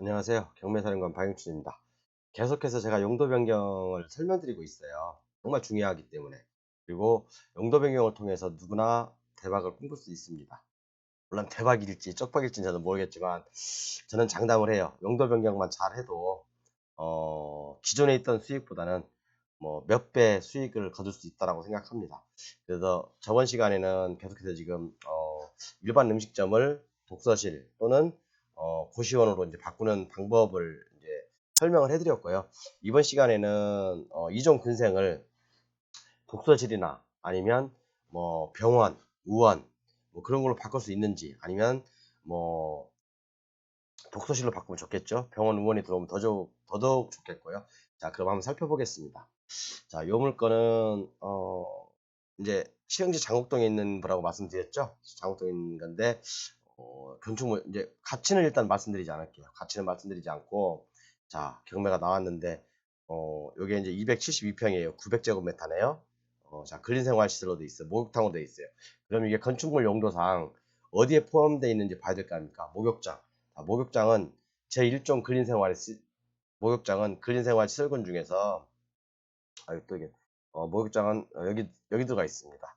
안녕하세요. 경매사령관 박영춘입니다. 계속해서 제가 용도 변경을 설명드리고 있어요. 정말 중요하기 때문에. 그리고 용도 변경을 통해서 누구나 대박을 꿈꿀 수 있습니다. 물론 대박일지 쪽박일지는 저는 모르겠지만 저는 장담을 해요. 용도 변경만 잘 해도 어, 기존에 있던 수익보다는 뭐 몇 배 수익을 거둘 수 있다고 생각합니다. 그래서 저번 시간에는 계속해서 지금 어, 일반 음식점을 독서실 또는 어, 고시원으로 이제 바꾸는 방법을 이제 설명을 해드렸고요. 이번 시간에는 어, 이종 근생을 독서실이나 아니면 뭐 병원, 의원 뭐 그런 걸로 바꿀 수 있는지 아니면 뭐 독서실로 바꾸면 좋겠죠. 병원, 의원이 들어오면 더더욱, 더더욱 좋겠고요. 자, 그럼 한번 살펴보겠습니다. 자, 요 물건은 어 이제 시흥지 장곡동에 있는 거라고 말씀드렸죠. 장곡동에 있는 건데 어, 건축물 이제 가치는 일단 말씀드리지 않을게요. 가치는 말씀드리지 않고 자 경매가 나왔는데 어 여기 이제 272평이에요. 900제곱미터네요. 어, 자 근린생활시설로 돼 있어요. 목욕탕으로 돼 있어요. 그럼 이게 건축물 용도상 어디에 포함되어 있는지 봐야 될 거 아닙니까? 목욕장. 자, 목욕장은 제 1종 근린생활 시 목욕장은 근린생활 시설군 중에서 아유 또 이게 어, 목욕장은 어, 여기 여기 들어가 있습니다.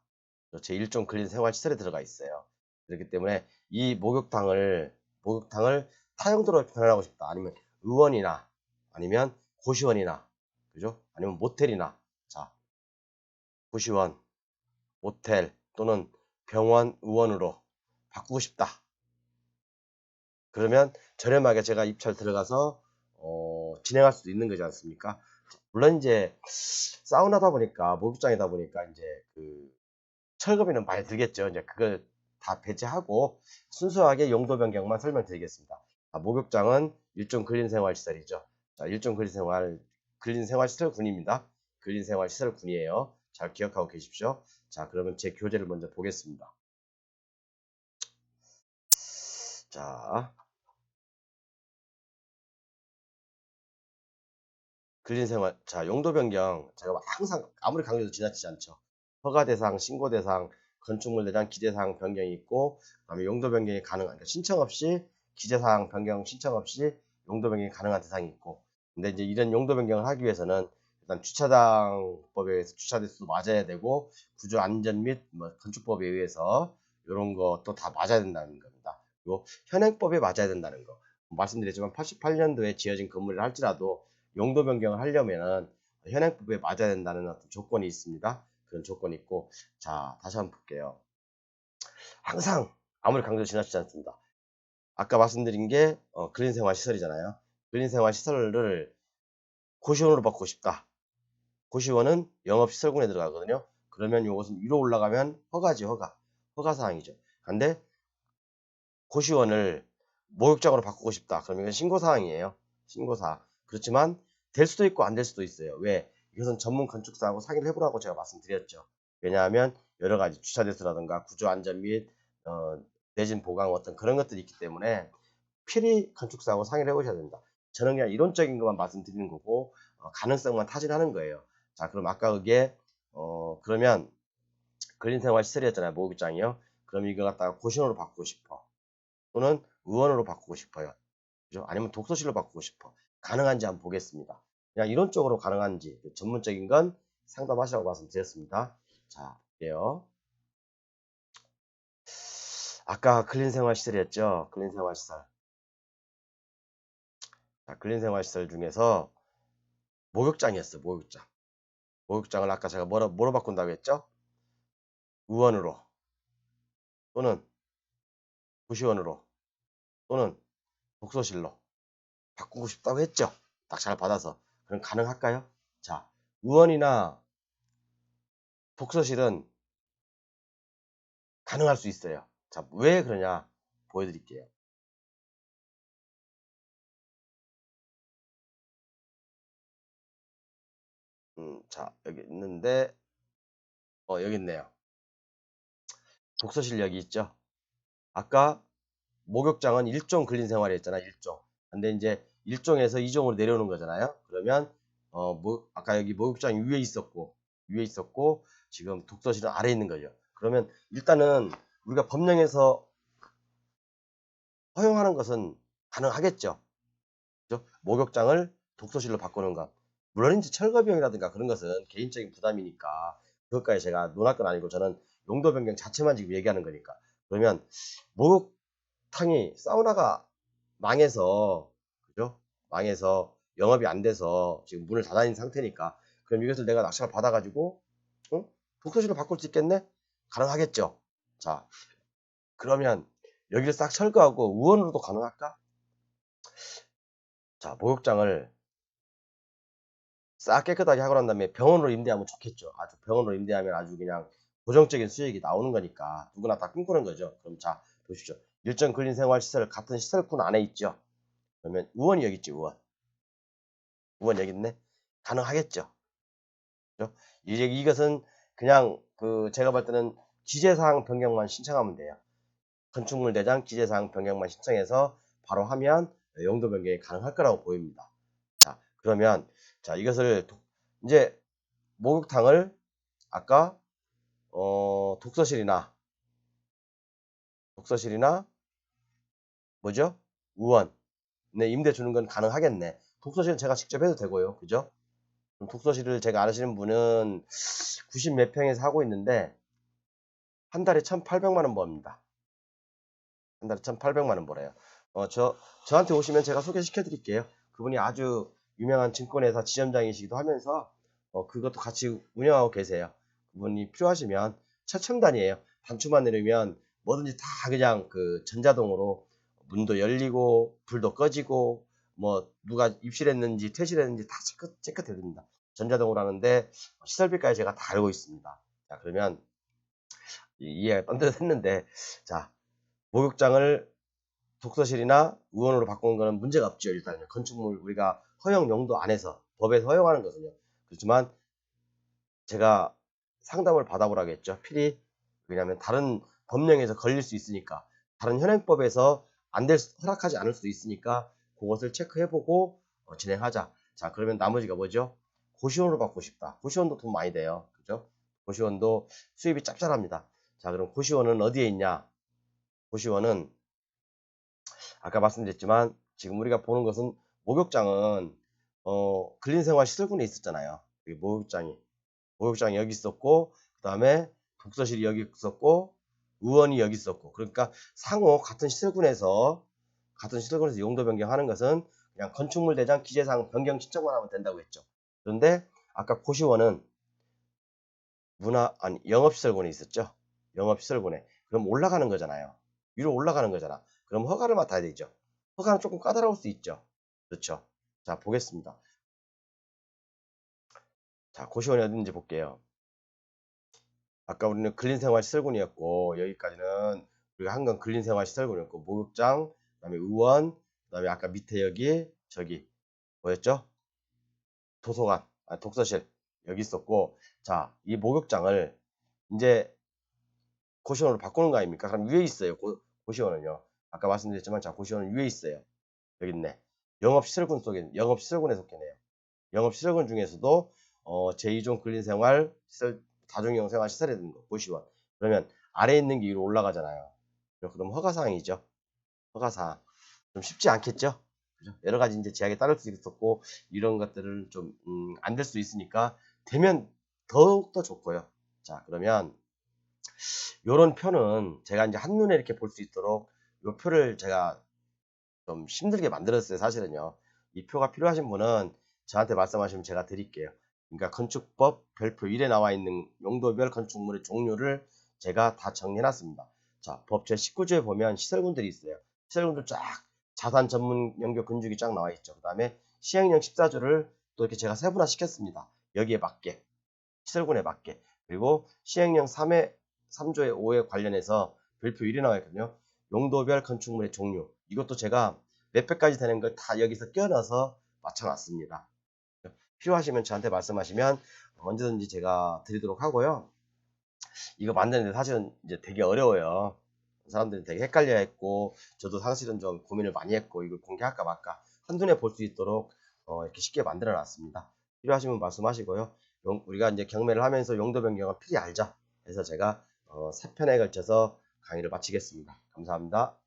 제 1종 근린생활 시설에 들어가 있어요. 그렇기 때문에 이 목욕탕을 목욕탕을 타용도로 변환하고 싶다. 아니면 의원이나 아니면 고시원이나 그죠? 아니면 모텔이나 자 고시원, 모텔 또는 병원, 의원으로 바꾸고 싶다. 그러면 저렴하게 제가 입찰 들어가서 어, 진행할 수도 있는 거지 않습니까? 물론 이제 사우나다 보니까 목욕장이다 보니까 이제 그 철거비는 많이 들겠죠. 이제 그걸 다 배제하고 순수하게 용도 변경만 설명드리겠습니다. 자, 목욕장은 일종 근린생활 시설이죠. 자, 일종 근린생활, 근린생활 시설 군입니다. 근린생활 시설 군이에요. 잘 기억하고 계십시오. 자, 그러면 제 교재를 먼저 보겠습니다. 자, 근린 생활, 자, 용도 변경. 제가 항상 아무리 강조해도 지나치지 않죠. 허가 대상, 신고 대상, 건축물 대장 기재사항 변경이 있고 그다음에 용도 변경이 가능한 그러니까 신청 없이 기재사항 변경 신청 없이 용도 변경이 가능한 대상이 있고 근데 이제 이런 용도 변경을 하기 위해서는 일단 주차장법에 의해서 주차 대수도 맞아야 되고 구조 안전 및 뭐 건축법에 의해서 이런 것도 다 맞아야 된다는 겁니다. 그리고 현행법에 맞아야 된다는 거. 말씀드렸지만 88년도에 지어진 건물을 할지라도 용도 변경을 하려면은 현행법에 맞아야 된다는 어떤 조건이 있습니다. 그런 조건이 있고 자 다시 한번 볼게요. 항상 아무리 강조 지나치지 않습니다. 아까 말씀드린 게 어, 그린 생활 시설이잖아요. 그린 생활 시설을 고시원으로 바꾸고 싶다. 고시원은 영업시설군에 들어가거든요. 그러면 이것은 위로 올라가면 허가지 허가. 허가사항이죠. 근데 고시원을 목욕장으로 바꾸고 싶다. 그러면 이건 신고사항이에요. 신고사항. 그렇지만 될 수도 있고 안 될 수도 있어요. 왜 이것은 전문 건축사하고 상의를 해보라고 제가 말씀드렸죠. 왜냐하면 여러 가지 주차 대수라든가 구조 안전 및 어, 내진 보강 어떤 그런 것들이 있기 때문에 필히 건축사하고 상의를 해보셔야 된다. 저는 그냥 이론적인 것만 말씀드리는 거고 어, 가능성만 타진하는 거예요. 자 그럼 아까 그게 어 그러면 근린생활 시설이었잖아요. 목욕장이요. 그럼 이거 갖다가 고시원으로 바꾸고 싶어. 또는 의원으로 바꾸고 싶어요. 그죠? 아니면 독서실로 바꾸고 싶어. 가능한지 한번 보겠습니다. 그냥 이론적으로 가능한지 그 전문적인 건 상담하시라고 말씀드렸습니다. 자, 볼게요. 아까 클린 생활 시설이었죠. 클린 생활 시설. 자, 클린 생활 시설 중에서 목욕장이었어요. 목욕장. 목욕장을 아까 제가 뭐로, 뭐로 바꾼다고 했죠? 의원으로 또는 부시원으로 또는 독서실로 바꾸고 싶다고 했죠. 딱 잘 받아서. 그럼 가능할까요? 자, 의원이나 독서실은 가능할 수 있어요. 자, 왜 그러냐 보여드릴게요. 음, 자, 여기 있는데, 어, 여기 있네요. 독서실 여기 있죠? 아까 목욕장은 일종 근린 생활이 었잖아 일종. 근데 이제 1종에서 2종으로 내려오는 거잖아요. 그러면 어, 뭐, 아까 여기 목욕장이 위에 있었고 위에 있었고 지금 독서실은 아래에 있는 거죠. 그러면 일단은 우리가 법령에서 허용하는 것은 가능하겠죠. 그죠? 목욕장을 독서실로 바꾸는 것. 물론 이제 철거 비용이라든가 그런 것은 개인적인 부담이니까 그것까지 제가 논할 건 아니고 저는 용도 변경 자체만 지금 얘기하는 거니까. 그러면 목욕탕이 사우나가 망해서 그죠? 망해서 영업이 안 돼서 지금 문을 닫아 있는 상태니까 그럼 이것을 내가 낙찰 받아가지고 응? 독서실로 바꿀 수 있겠네? 가능하겠죠. 자, 그러면 여기를 싹 철거하고 우원으로도 가능할까? 자, 목욕장을 싹 깨끗하게 하고 난 다음에 병원으로 임대하면 좋겠죠. 아주 병원으로 임대하면 아주 그냥 고정적인 수익이 나오는 거니까 누구나 다 꿈꾸는 거죠. 그럼 자, 보십시오. 일정 근린 생활 시설 같은 시설군 안에 있죠. 그러면 우원이 여기 있지, 우원. 우원 여기 있네. 가능하겠죠. 그죠? 이제 이것은 그냥 그 제가 볼 때는 기재사항 변경만 신청하면 돼요. 건축물 대장 기재사항 변경만 신청해서 바로 하면 용도 변경이 가능할 거라고 보입니다. 자, 그러면 자 이것을 도- 이제 목욕탕을 아까 어, 독서실이나 독서실이나 뭐죠? 우원 네, 임대 주는 건 가능하겠네. 독서실은 제가 직접 해도 되고요. 그죠? 독서실을 제가 아시는 분은 90 몇 평에서 하고 있는데 한 달에 1,800만 원 법니다. 한 달에 1,800만 원 벌어요. 어, 저 저한테 오시면 제가 소개시켜 드릴게요. 그분이 아주 유명한 증권회사 지점장이시기도 하면서 어, 그것도 같이 운영하고 계세요. 그분이 필요하시면 최첨단이에요. 단추만 내리면 뭐든지 다 그냥 그 전자동으로 문도 열리고 불도 꺼지고 뭐 누가 입실했는지 퇴실했는지 다 체크 체크 됩니다. 전자동으로 하는데 시설비까지 제가 다 알고 있습니다. 자 그러면 이- 이해가 딴듯했는데 자 목욕장을 독서실이나 의원으로 바꾸는 거는 문제가 없죠. 일단은 건축물 우리가 허용 용도 안에서 법에서 허용하는 것은요. 그렇지만 제가 상담을 받아보라겠죠. 필히 왜냐하면 다른 법령에서 걸릴 수 있으니까 다른 현행법에서 안 될 허락하지 않을 수도 있으니까 그것을 체크해보고 어, 진행하자. 자 그러면 나머지가 뭐죠? 고시원으로 받고 싶다. 고시원도 돈 많이 돼요. 그죠? 고시원도 수입이 짭짤합니다. 자 그럼 고시원은 어디에 있냐? 고시원은 아까 말씀드렸지만 지금 우리가 보는 것은 목욕장은 어 근린생활 시설군에 있었잖아요. 목욕장이 목욕장이 여기 있었고 그 다음에 독서실이 여기 있었고 의원이 여기 있었고 그러니까 상호 같은 시설군에서 같은 시설군에서 용도 변경하는 것은 그냥 건축물 대장 기재상 변경 신청만 하면 된다고 했죠. 그런데 아까 고시원은 문화 아니 영업시설군에 있었죠. 영업시설군에 그럼 올라가는 거잖아요. 위로 올라가는 거잖아. 그럼 허가를 맡아야 되죠. 허가는 조금 까다로울 수 있죠. 그렇죠. 자 보겠습니다. 자 고시원이 어딘지 볼게요. 아까 우리는 근린생활 시설군이었고 여기까지는 우리가 한건 근린생활 시설군이었고 목욕장, 그다음에 의원, 그다음에 아까 밑에 여기 저기 뭐였죠? 도서관, 아, 독서실 여기 있었고 자 이 목욕장을 이제 고시원으로 바꾸는 거 아닙니까? 그럼 위에 있어요. 고, 고시원은요. 아까 말씀드렸지만 자 고시원은 위에 있어요. 여기 있네. 영업시설군 속에 영업시설군에 속해네요. 영업시설군 중에서도 어, 제2종 근린생활 시설 시설에 드는 거 고시원. 그러면 아래에 있는 게 위로 올라가잖아요. 그럼 허가사항이죠. 허가사항. 좀 쉽지 않겠죠? 그죠? 여러 가지 이제 제약에 따를 수 있었고 이런 것들은 좀안될 수 있으니까 되면 더욱 더 좋고요. 자 그러면 요런 표는 제가 이제 한눈에 이렇게 볼 수 있도록 요 표를 제가 좀 힘들게 만들었어요 사실은요 이 표가 필요하신 분은 저한테 말씀하시면 제가 드릴게요 그러니까 건축법 별표 1에 나와 있는 용도별 건축물의 종류를 제가 다 정리해 놨습니다 자 법제 19조에 보면 시설군들이 있어요 시설군들 쫙 자산 전문 연교 근육이 쫙 나와 있죠 그 다음에 시행령 14조를 또 이렇게 제가 세분화 시켰습니다 여기에 맞게 시설군에 맞게 그리고 시행령 3회 3조의 5에 관련해서 별표 1이 나와 있거든요. 용도별 건축물의 종류. 이것도 제가 몇 회까지 되는 걸 다 여기서 껴넣어서 맞춰놨습니다. 필요하시면 저한테 말씀하시면 언제든지 제가 드리도록 하고요. 이거 만드는데 사실은 이제 되게 어려워요. 사람들이 되게 헷갈려 했고, 저도 사실은 좀 고민을 많이 했고, 이걸 공개할까 말까 한눈에 볼 수 있도록 어, 이렇게 쉽게 만들어 놨습니다. 필요하시면 말씀하시고요. 용- 우리가 이제 경매를 하면서 용도 변경을 필히 알자. 해서 제가 어, 세 편에 걸쳐서 강의를 마치겠습니다. 감사합니다.